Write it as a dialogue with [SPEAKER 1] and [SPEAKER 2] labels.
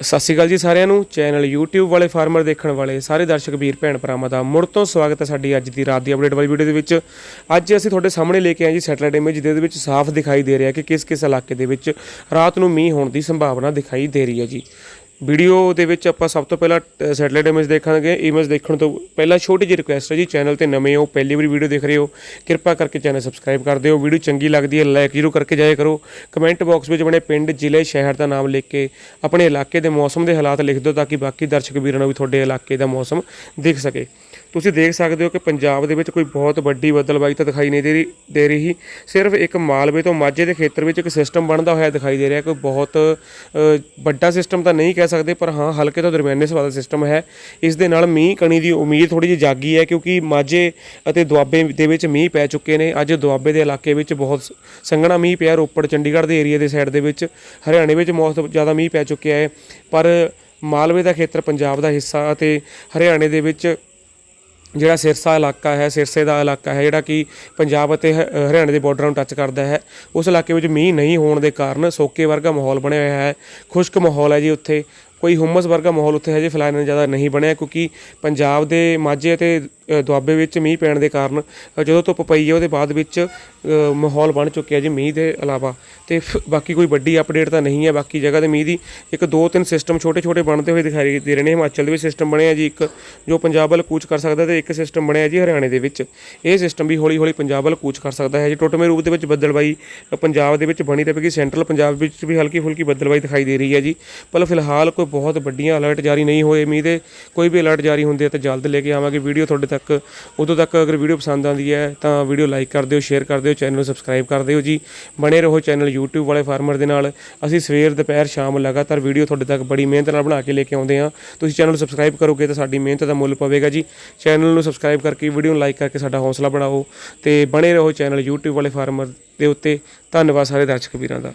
[SPEAKER 1] ਸਤਿ ਸ਼੍ਰੀ ਅਕਾਲ ਜੀ ਸਾਰਿਆਂ ਨੂੰ। ਚੈਨਲ YouTube ਵਾਲੇ ਫਾਰਮਰ ਦੇਖਣ ਵਾਲੇ ਸਾਰੇ ਦਰਸ਼ਕ ਵੀਰ, ਭੈਣ ਭਰਾਵਾਂ ਦਾ ਮੁੜ ਤੋਂ ਸਵਾਗਤ ਹੈ ਸਾਡੀ ਅੱਜ ਦੀ ਰਾਤ ਦੀ ਅਪਡੇਟ ਵਾਲੀ ਵੀਡੀਓ ਦੇ ਵਿੱਚ। ਅੱਜ ਅਸੀਂ ਤੁਹਾਡੇ ਸਾਹਮਣੇ ਲੈ ਕੇ ਆਏ ਜੀ ਸੈਟਲਾਈਟ ਇਮੇਜ ਜਿਹਦੇ ਵਿੱਚ ਸਾਫ਼ ਦਿਖਾਈ ਦੇ ਰਿਹਾ ਕਿ ਕਿਸ ਕਿਸ ਇਲਾਕੇ ਦੇ ਵਿੱਚ ਰਾਤ ਨੂੰ ਮੀਂਹ ਹੋਣ ਦੀ ਸੰਭਾਵਨਾ ਦਿਖਾਈ ਦੇ ਰਹੀ ਹੈ ਜੀ। ਵੀਡੀਓ ਦੇ ਵਿੱਚ ਆਪਾਂ ਸਭ ਤੋਂ ਪਹਿਲਾਂ ਸੈਟਲਾਈਟ ਇਮੇਜ ਦੇਖਾਂਗੇ। ਇਮੇਜ ਦੇਖਣ ਤੋਂ ਪਹਿਲਾਂ ਛੋਟੀ ਜਿਹੀ ਰਿਕੁਐਸਟ ਹੈ ਜੀ ਚੈਨਲ ਤੇ ਨਵੇਂ ਹੋ, ਪਹਿਲੀ ਵਾਰੀ ਵੀਡੀਓ ਦੇਖ ਰਹੇ ਹੋ, ਕਿਰਪਾ ਕਰਕੇ ਚੈਨਲ ਸਬਸਕ੍ਰਾਈਬ ਕਰ ਦਿਓ। ਵੀਡੀਓ ਚੰਗੀ ਲੱਗਦੀ ਹੈ ਲਾਈਕ ਜ਼ਰੂਰ ਕਰਕੇ ਜਾਇਆ ਕਰੋ। ਕਮੈਂਟ ਬਾਕਸ ਵਿੱਚ ਆਪਣੇ ਪਿੰਡ, ਜ਼ਿਲ੍ਹੇ, ਸ਼ਹਿਰ ਦਾ ਨਾਮ ਲਿਖ ਕੇ, ਆਪਣੇ ਇਲਾਕੇ ਦੇ ਮੌਸਮ ਦੇ ਹਾਲਾਤ ਲਿਖ ਦਿਓ, ਤਾਂ ਕਿ ਬਾਕੀ ਦਰਸ਼ਕ ਵੀਰਾਂ ਨੂੰ ਵੀ ਤੁਹਾਡੇ ਇਲਾਕੇ ਦਾ ਮੌਸਮ ਦਿਖ ਸਕੇ। ਤੁਸੀਂ ਦੇਖ ਸਕਦੇ ਹੋ ਕਿ ਪੰਜਾਬ ਦੇ ਵਿੱਚ ਕੋਈ ਬਹੁਤ ਵੱਡੀ ਬਦਲਵਾਈ ਤਾਂ ਦਿਖਾਈ ਨਹੀਂ ਦੇ ਰਹੀ ਦੇ ਰਹੀ। ਸਿਰਫ ਇੱਕ ਮਾਲਵੇ ਤੋਂ ਮਾਝੇ ਦੇ ਖੇਤਰ ਵਿੱਚ ਇੱਕ ਸਿਸਟਮ ਬਣਦਾ ਹੋਇਆ ਦਿਖਾਈ ਦੇ ਰਿਹਾ, ਕੋਈ ਬਹੁਤ ਵੱਡਾ ਸਿਸਟਮ ਤਾਂ ਨਹੀਂ ਕਹਿ ਸਕਦੇ, ਪਰ ਹਾਂ, ਹਲਕੇ ਤੋਂ ਦਰਮਿਆਨੇ ਸੁਭਾਅ ਦਾ ਸਿਸਟਮ ਹੈ। ਇਸ ਦੇ ਨਾਲ ਮੀਂਹ ਕਣੀ ਦੀ ਉਮੀਦ ਥੋੜੀ ਜਿਹੀ ਜਾਗੀ ਹੈ, ਕਿਉਂਕਿ ਮਾਝੇ ਅਤੇ ਦੁਆਬੇ ਦੇ ਵਿੱਚ ਮੀਂਹ ਪੈ ਚੁੱਕੇ ਨੇ। ਅੱਜ ਦੁਆਬੇ ਦੇ ਇਲਾਕੇ ਵਿੱਚ ਬਹੁਤ ਸੰਘਣਾ ਮੀਂਹ ਪਿਆ। ਰੋਪੜ, ਚੰਡੀਗੜ੍ਹ ਦੇ ਏਰੀਆ ਦੇ ਸਾਈਡ ਦੇ ਵਿੱਚ ਹਰਿਆਣੇ ਵਿੱਚ ਬਹੁਤ ਜ਼ਿਆਦਾ ਮੀਂਹ ਪੈ ਚੁੱਕਿਆ ਹੈ। ਪਰ ਮਾਲਵੇ ਦਾ ਖੇਤਰ ਪੰਜਾਬ ਦਾ ਹਿੱਸਾ ਅਤੇ ਹਰਿਆਣੇ ਦੇ ਵਿੱਚ ਜਿਹੜਾ ਸਿਰਸਾ ਇਲਾਕਾ ਹੈ, ਸਿਰਸੇ ਦਾ ਇਲਾਕਾ ਹੈ, ਜਿਹੜਾ ਕਿ ਪੰਜਾਬ ਅਤੇ ਹ- ਹਰਿਆਣੇ ਦੇ ਬਾਰਡਰਾਂ ਨੂੰ ਟੱਚ ਕਰਦਾ ਹੈ, ਉਸ ਇਲਾਕੇ ਵਿੱਚ ਮੀਂਹ ਨਹੀਂ ਹੋਣ ਦੇ ਕਾਰਨ ਸੋਕੇ ਵਰਗਾ ਮਾਹੌਲ ਬਣਿਆ ਹੋਇਆ ਹੈ, ਖੁਸ਼ਕ ਮਾਹੌਲ ਹੈ ਜੀ ਉੱਥੇ। ਕੋਈ ਹੁਮਸ ਵਰਗਾ ਮਾਹੌਲ ਉੱਥੇ ਹਜੇ ਫਿਲਹਾਲ ਇੰਨਾ ਜ਼ਿਆਦਾ ਨਹੀਂ ਬਣਿਆ, ਕਿਉਂਕਿ ਪੰਜਾਬ ਦੇ ਮਾਝੇ ਅਤੇ ਦੁਆਬੇ ਵਿੱਚ ਮੀਂਹ ਪੈਣ ਦੇ ਕਾਰਨ ਜਦੋਂ ਧੁੱਪ ਪਈ ਹੈ, ਉਹਦੇ ਬਾਅਦ ਵਿੱਚ ਮਾਹੌਲ ਬਣ ਚੁੱਕਿਆ ਜੀ ਮੀਂਹ ਦੇ ਇਲਾਵਾ। ਤੇ ਫ- ਬਾਕੀ ਕੋਈ ਵੱਡੀ ਅਪਡੇਟ ਤਾਂ ਨਹੀਂ ਹੈ, ਬਾਕੀ ਜਗ੍ਹਾ ਤੇ ਮੀਂਹ ਦੀ ਇੱਕ ਦੋ ਤਿੰਨ ਸਿਸਟਮ ਛੋਟੇ ਛੋਟੇ ਬਣਦੇ ਹੋਏ ਦਿਖਾਈ ਦੇ ਰਹੇ ਨੇ, ਹਿਮਾਚਲ ਦੇ ਵਿੱਚ ਸਿਸਟਮ ਬਣਿਆ ਜੀ ਇੱਕ, ਜੋ ਪੰਜਾਬ ਵੱਲ ਕੂਚ ਕਰ ਸਕਦਾ ਤੇ ਇੱਕ ਸਿਸਟਮ ਬਣਿਆ ਜੀ ਹਰਿਆਣੇ ਦੇ ਵਿੱਚ। ਇਹ ਸਿਸਟਮ ਵੀ ਹੌਲੀ ਹੌਲੀ ਪੰਜਾਬ ਵੱਲ ਕੂਚ ਕਰ ਸਕਦਾ ਹੈ ਜੀ। ਟੁੱਟਵੇਂ ਰੂਪ ਦੇ ਵਿੱਚ ਬੱਦਲਬਾਈ ਪੰਜਾਬ ਦੇ ਵਿੱਚ ਬਣੀ ਰਹੇਗੀ ਸੈਂਟਰਲ ਪੰਜਾਬ ਵਿੱਚ ਵੀ ਹਲਕੀ ਫੁਲਕੀ ਬੱਦਲਬਾਈ ਦਿਖਾਈ ਦੇ ਰਹੀ ਹੈ ਜੀ। ਪਰ ਫਿਲਹਾਲ ਕੋਈ ਬਹੁਤ ਵੱਡੀਆਂ ਅਲਰਟ ਜਾਰੀ ਨਹੀਂ ਹੋਏ। ਮੀਂਹ ਦੇ ਕੋਈ ਵੀ ਅਲਰਟ ਜਾਰੀ ਹੁੰਦੇ ਆ ਤਾਂ ਜਲਦ ਲੈ ਕੇ ਆਵਾਂਗੇ। ਵੀਡੀਓ ਤੁਹਾਡੇ ਤੱਕ, ਉਦੋਂ ਤੱਕ ਅਗਰ ਵੀਡੀਓ ਪਸੰਦ ਆਉਂਦੀ ਹੈ ਤਾਂ ਵੀਡੀਓ ਲਾਈਕ ਕਰ ਦਿਓ ਸ਼ੇਅਰ ਕਰ ਦਿਓ ਚੈਨਲ ਨੂੰ ਸਬਸਕ੍ਰਾਈਬ ਕਰ ਦਿਓ ਜੀ। ਬਣੇ ਰਹੋ ਚੈਨਲ YouTube ਵਾਲੇ ਫਾਰਮਰ ਦੇ ਨਾਲ। ਅਸੀਂ ਸਵੇਰ, ਦੁਪਹਿਰ, ਸ਼ਾਮ ਲਗਾਤਾਰ ਵੀਡੀਓ ਤੁਹਾਡੇ ਤੱਕ ਬੜੀ ਮਿਹਨਤ ਨਾਲ ਬਣਾ ਕੇ ਲੈ ਕੇ ਆਉਂਦੇ ਹਾਂ। ਤੁਸੀਂ ਚੈਨਲ ਨੂੰ ਸਬਸਕ੍ਰਾਈਬ ਕਰੋਗੇ ਤਾਂ ਸਾਡੀ ਮਿਹਨਤ ਦਾ ਮੁੱਲ ਪਵੇਗਾ ਜੀ। ਚੈਨਲ ਨੂੰ ਸਬਸਕ੍ਰਾਈਬ ਕਰਕੇ, ਵੀਡੀਓ ਨੂੰ ਲਾਈਕ ਕਰਕੇ ਸਾਡਾ ਹੌਸਲਾ ਬਣਾਓ ਤੇ ਬਣੇ ਰਹੋ ਚੈਨਲ YouTube ਵਾਲੇ ਫਾਰਮਰ ਦੇ ਉੱਤੇ। ਧੰਨਵਾਦ ਸਾਰੇ ਦਰਸ਼ਕ ਵੀਰਾਂ ਦਾ।